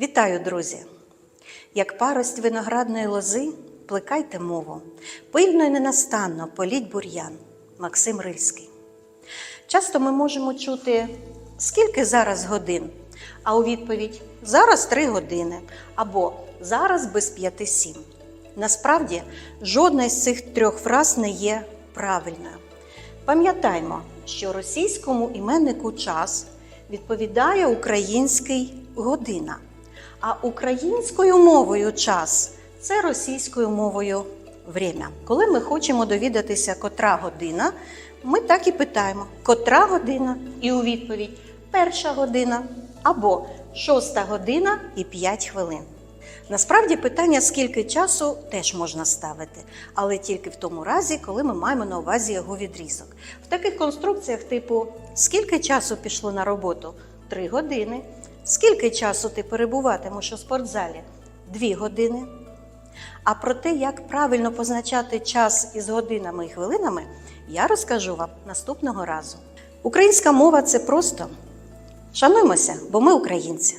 Вітаю, друзі! Як парость виноградної лози, плекайте мову, пильно і ненастанно політь бур'ян. Максим Рильський. Часто ми можемо чути, скільки зараз годин, а у відповідь зараз три години або зараз без п'яти сім. Насправді, жодна з цих трьох фраз не є правильною. Пам'ятаймо, що російському іменнику час відповідає український година, а українською мовою час це російською мовою время. Коли ми хочемо довідатися, котра година, ми так і питаємо, котра година, і у відповідь перша година або шоста година і 5 хвилин. Насправді питання, скільки часу, теж можна ставити, але тільки в тому разі, коли ми маємо на увазі його відрізок. В таких конструкціях, типу, скільки часу пішло на роботу? Три години. Скільки часу ти перебуватимеш у спортзалі? Дві години. А про те, як правильно позначати час із годинами і хвилинами, я розкажу вам наступного разу. Українська мова це просто шануймося, бо ми українці.